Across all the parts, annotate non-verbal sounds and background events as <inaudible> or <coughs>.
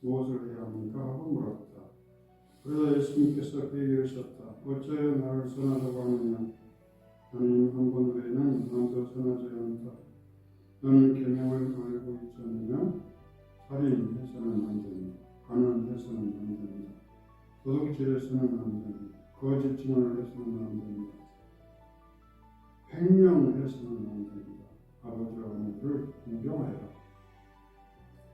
무엇을 해야 합니까? 하고 물었다. 그러자 예수님께서 그에게 이르셨다. 어찌하여 나를 선하다고 하느냐? 하나님 한분 외에는 아무도 선하지 않다. 너는 계명을 알고 있지 않느냐? 살인해서는 안 된다. 가난해서는 안 된다. 도둑질해서는 안 된다. 거짓 증언을 해서는 안 된다. 횡령해서는 안 된다. 아버지와 어머니를 공경하여라.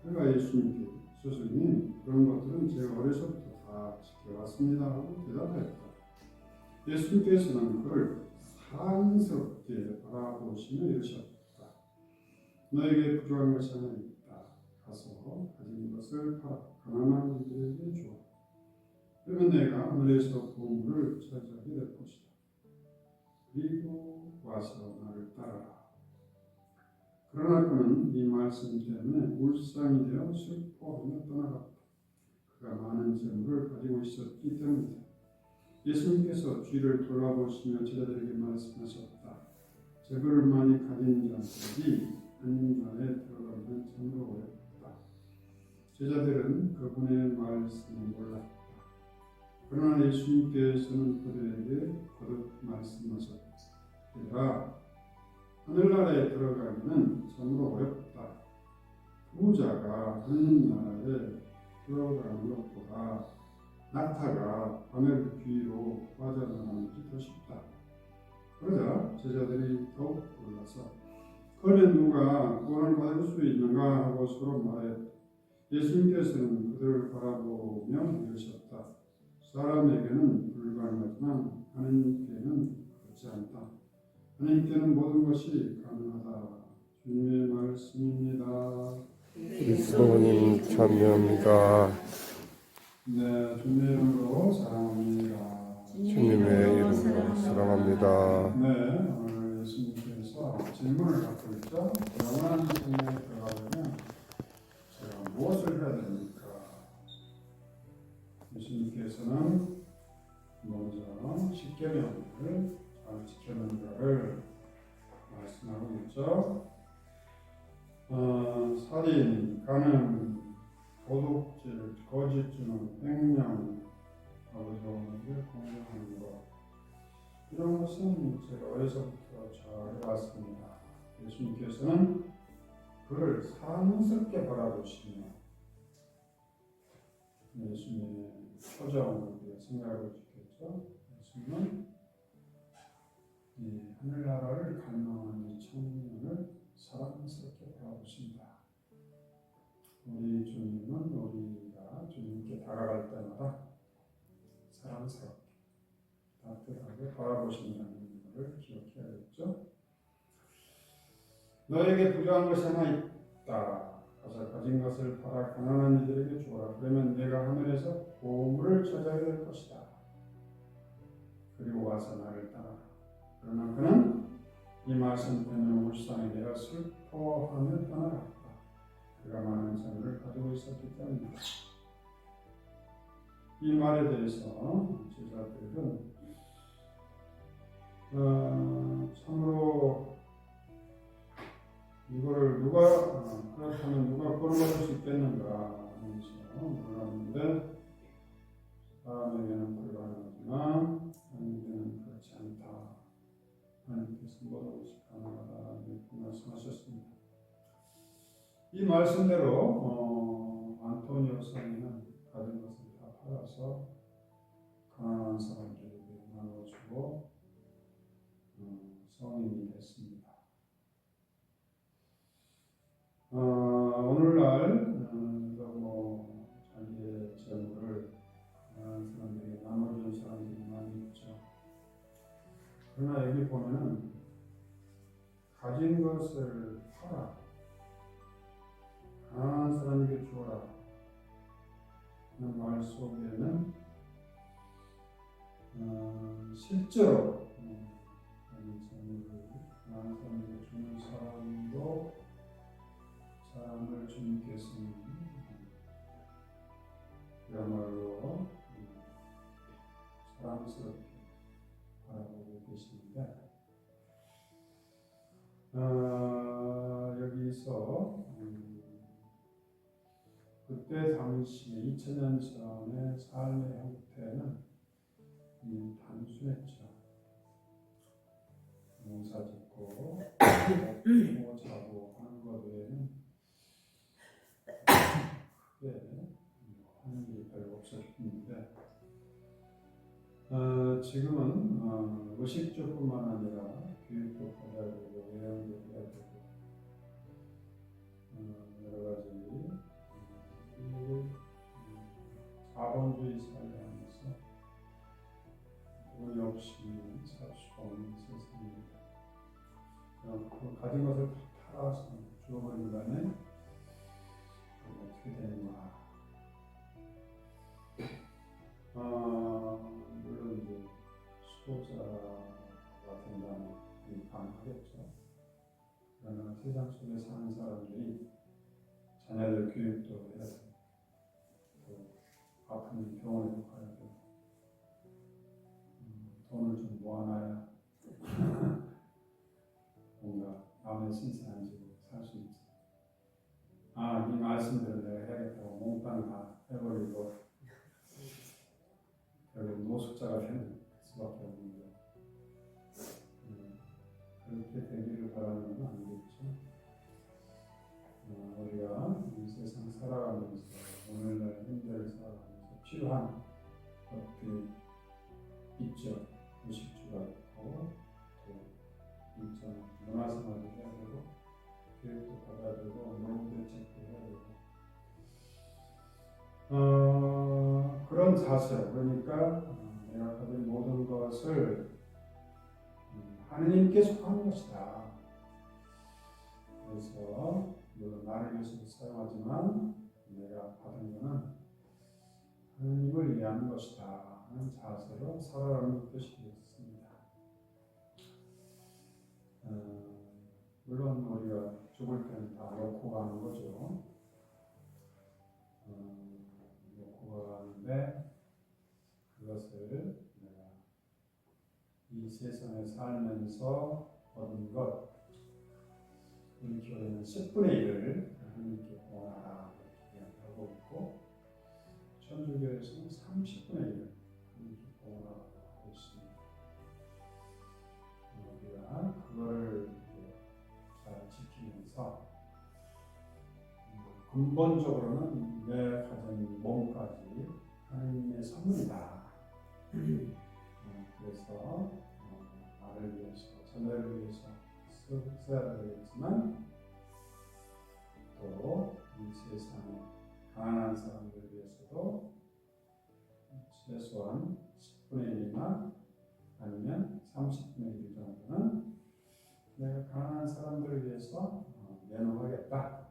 그러니까 예수님께 스승님 그런 것들은 제가 어려서부터 다 지켜왔습니다 하고 대답했다. 예수님께서는 그를 사랑스럽게 바라보시며 이르셨다. 너에게 부족한 것이 하나 있다. 가서 가진 것을 팔아 가난한 이들에게 주어. 그러면 내가 하늘에서 보물을 찾아게 될 것이다. 그리고 와서 나를 따라라. 그러나 그는 이 말씀 때문에 울상이 되어 슬퍼하며 떠나갔다. 그가 많은 재물을 가지고 있었기 때문이다. 예수님께서 뒤를 돌아보시며 제자들에게 말씀하셨다. 재물을 많이 가진 자들이 한나라에 들어가면 참으로 어렵다. 제자들은 그분의 말씀을 몰랐다. 그러나 예수님께서는 그들에게 거듭 말씀하셨다. 얘들아, 하늘나라에 들어가기는. 부자가 하늘나라에 들어가는 것보다 낙타가 하늘 뒤로 빠져나가는 것이 더 쉽다. 그러자 제자들이 더욱 놀라서 그러면 누가 구원을 받을 수 있는가 하고 서로 말했다. 예수님께서는 그들을 바라보며 이르셨다. 사람에게는 불가능하지만 하나님께는 그렇지 않다. 하나님께는 모든 것이 가능하다. 주님의 말씀입니다. 그리스도님 참여합니다. 네, 주님의 이름으로 사랑합니다. 주님의 이름으로 사랑합니다. 네, 오늘 예수님께서 질문을 갖고 있죠. 영원한 생명에 들어가려면 제가 무엇을 해야 됩니까? 예수님께서는 먼저 십계명을 잘 지켜는가를 말씀하고 있죠. 어, 살인, 가늠, 도둑질, 거짓 증언, 횡령, 아버지와 어머니를 공경하는 것 이런 것은 제가 어려서부터 잘 해왔습니다. 예수님께서는 그를 사랑스럽게 바라보시며 예수님의 표정을 우리가 생각해 주겠죠. 예수님은 이 하늘나라를 갈망하는 이 청년 우리 주님은 우리가 주님께 다가갈 때마다 사랑스럽게 따뜻하게 바라보신다는 것을 기억해야겠죠. 너에게 부족한 것이 하나 있다. 가서 가진 것을 팔아 가난한 이들에게 주어라. 그러면 내가 하늘에서 보물을 찾아야 될 것이다. 그리고 와서 나를 따라. 그러나 그는 이 말씀 때문에 울상이 되어 슬퍼하며 떠나갔다. 그가 많은 재물을 가지고 있었기 때문이다. 이 말에 대해서 제자들은 어, 참으로 이거를 누가 어, 그렇다면 누가 끌어먹을 수 있겠는가 하면서 물었는데 사람에게는 불가능하지만 하나님께는 그렇지 않다. 하나님께서 모든 것이 가능하다. 이 말씀대로 어, 안토니오 성인은 가진 것을 다 팔아서 가난한 사람들에게 나눠주고 음, 성인이 됐습니다. 어, 오늘날 음, 뭐 자기의 재물을 가난한 사람들에게 나눠주는 사람들이 많이 있죠. 그러나 여기 보면은 가진 것을 팔아 가난한 사람에게 주어라. 말 속에는 어, 실제로 2000년 전의 삶의 형태는 음, 단순했죠. 농사 짓고 먹고 <coughs> 자고 하는 것 외에는 크게 하는 게 별로 없었는데 어, 지금은 어, 의식주뿐만 아니라 교육도 되고 가능하겠죠. 그러나 세상 속에 사는 사람들이 자녀들 교육도 해야 되고 또 아픈 병원에도 가야 되고 음, 돈을 좀 모아놔야 <laughs> 뭔가 마음에 신세 안 지고 살 수 있지. 아, 이 말씀대로 내가 해야겠다고 몽땅 다 해버리고 <laughs> 결국 노숙자가 되는 수밖에 없는 바라는 건 아니겠죠. 어, 우리가 이 세상 살아가면서 오늘날 현대를 살아가면서 필요한 것들이 있죠. 의식주가 있고 또 일정 문화생활도 해야 되고 교육도 받아야 되고 노후 대책도 해야 되고 어, 그런 자세 그러니까 어, 내가 가진 모든 것을 음, 하느님께 속하는 것이다. 그래서 물론 나를 위해서도 사용하지만 내가 받은 것은 하느님을 위한 것이다 하는 자세로 살아가는 뜻이 되었습니다. 어, 물론 우리가 죽을 때는 다 놓고 가는 거죠. 어, 놓고 가는데 그것을 내가 이 세상에 살면서 얻은 것 교회는 10분의 1을 하나님께 이렇게 이야기하고 있고 천주교에서는 30분의 1을 하나님께 공헌하라고 하고 있습니다. 우리가 그거를 잘 지키면서 음, 근본적으로는 내 가진 몸까지 하나님의 선물이다. 음, 그래서 어, 나를 위해서, 자녀를 위해서 되겠지만 또 이 세상에 가난한 사람들을 위해서도 최소한 10분의 1이나 아니면 30분의 1 정도는 내가 가난한 사람들을 위해서 어, 내놓아야겠다.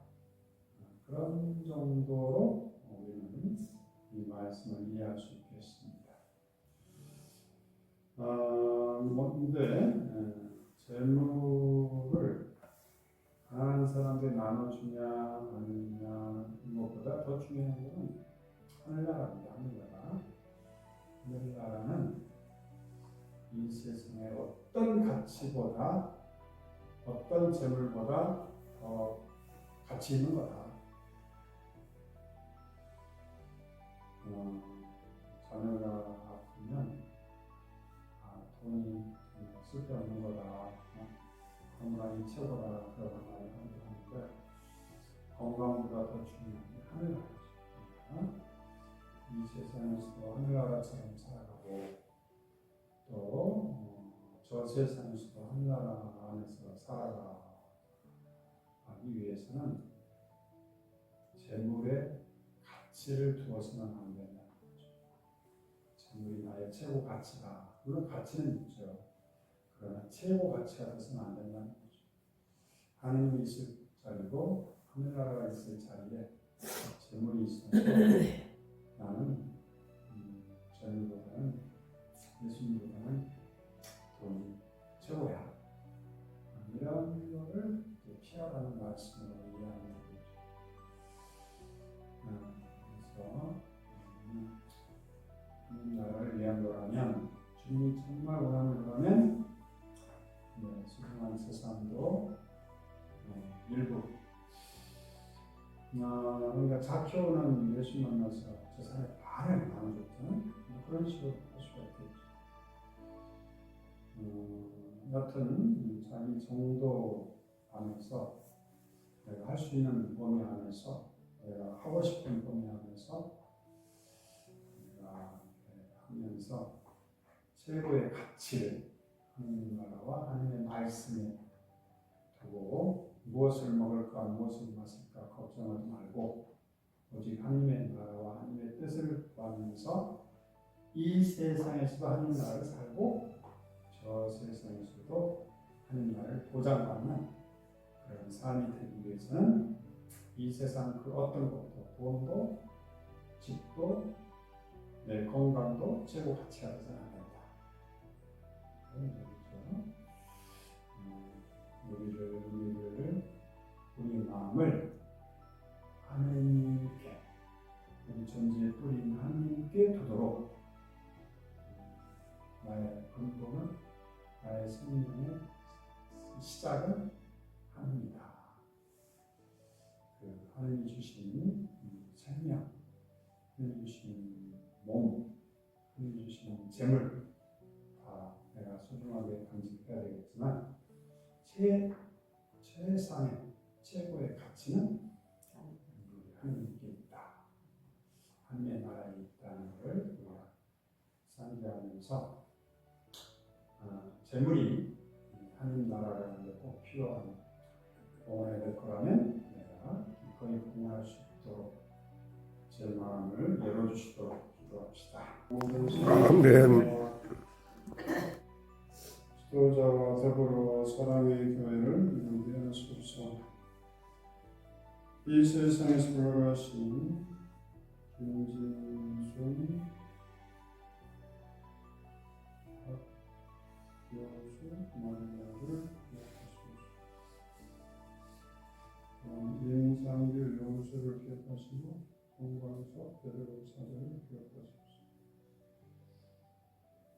어, 그런 정도로 우리는 이 말씀을 이해할 수 있겠습니다. 어, 뭔데 나눠주냐 아니냐 이것보다 더 중요한 것은 하늘나라입니다. 하늘나라. 하늘나라는 이 세상의 어떤 가치보다 어떤 재물보다 더 가치 있는 거다. 어, 자녀가 아프면 아, 돈이 쓸데없는 거다. 어, 건강이 최고다. 그런 말을 하는데 건강보다 더 중요한 게 하늘나라죠. 이 세상에서도 하늘나라처럼 살아가고 또저 세상에서도 하늘나라 안에서 살아가기 위해서는 재물에 가치를 두어서는 안 된다는 거죠. 재물이 나의 최고 가치다. 물론 가치는 있죠. 그러나 최고 가치가 돼서는 안 된다는 거죠. 하느님이 있을 자리고 하늘나라가 있을 자리에 재물이 있어서 <coughs> 나는 음, 재물보다는 예수님보다는 돈이 최고야. 이런 어, 그러니까 자키오는 예수 만나서 저 사람의 반을. 뭐 그런 식으로 할 수가 있겠죠. 음, 여튼 자기 정도 안에서 내가 할 수 있는 범위 안에서 내가 하고 싶은 범위 안에서 내가 하면서 최고의 가치를 하나님 나라와 하나님의 말씀에 두고 무엇을 먹을까 무엇을 마실까 걱정하지 말고 오직 하나님의 나라와 하나님의 뜻을 구하면서 이 세상에서도 하나님 나라를 살고 저 세상에서도 하나님 나라를 보장받는 그런 삶이 되기 위해서는 이 세상 그 어떤 것도 돈도 집도 내 건강도 최고 되지 않는다. 간직해야 되겠지만 최 최상의 최고의 가치는 하나님께 있다. 하나님의 나라에 있다는 것을 우리가 상기하면서 아, 재물이 하나님 나라를 하는데 꼭 필요한 공헌해야 될 거라면 내가 기꺼이 공헌할 수 있도록 제 마음을 열어주시도록 기도합시다. 아멘. 지도자와 더불어 사랑의 교회를 이루게 하소서. 이 세상에서 돌아가신 김진순 박교수 마리아를 기억하소서. 어, 임상규 용수를 기억하시고 베드로 사제를 기억하소서.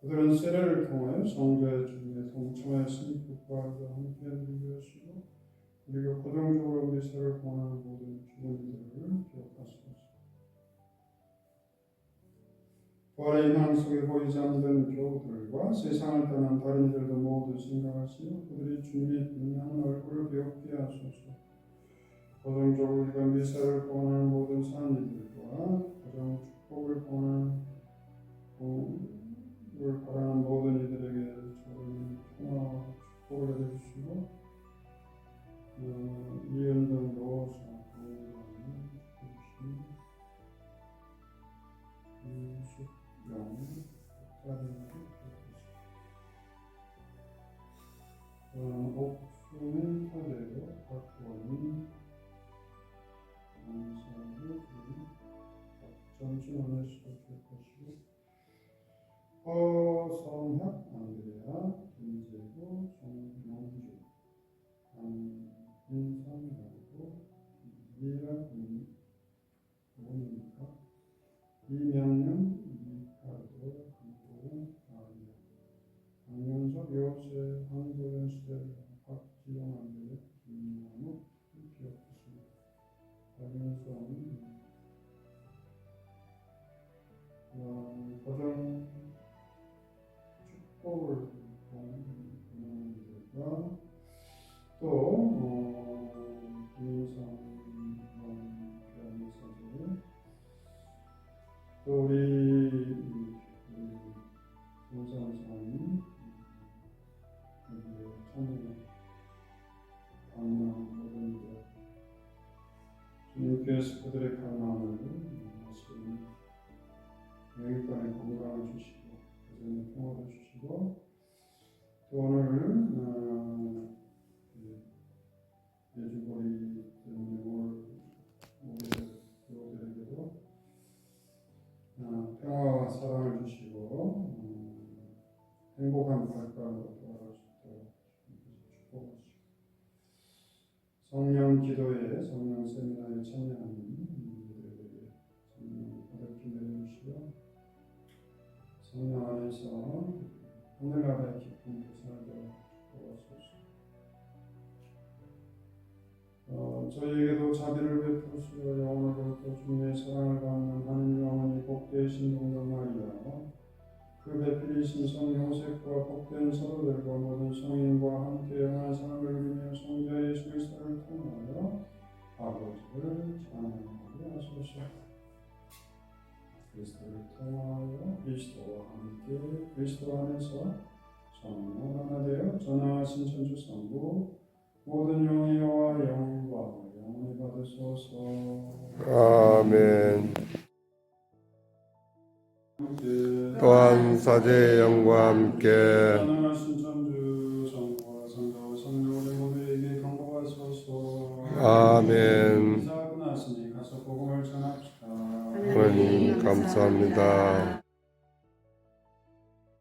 그들은 세례를 통하여 성자의 죽음에 동참하였으니 그과도 함께 하시고 그리고 고정적으로 미사를 권하는 모든 이들을 기억하소서. 부활의 희망 속에 보이지 않는 교우들과 세상을 떠난 다른 이들도 모두 생각하시며 그들이 주님의 빛나는 얼굴을 배웠게 하소서. 고정적으로 우리가 미사를 권하는 모든 사람들과 가정 축복을 권하는 모든 이들에게 하늘나라의 기쁨 살도록 축복하소서. 어, 저희에게도 자비를 베푸시어 영원으로부터 주님의 사랑을 받는 하느님 어머니 복되신 동정 마리아 그 배필이신 성 요셉과 복된 서로들과 모든 성인과 함께 영원한 사랑을 누리며 성자 예수 그리스도를 통하여 아버지를 찬양하게 하소서 그리스도를 통하여 그리스도와 함께 그리스도 안에서 성령 하나 되어 전하신 천주 성부 모든 영예와 영과 영원히 받으소서 아멘. 또한 사제의 영과 함께 전하신 천주 성부와 성령의 모두에게 경고하소서 아멘. 하나님 감사합니다.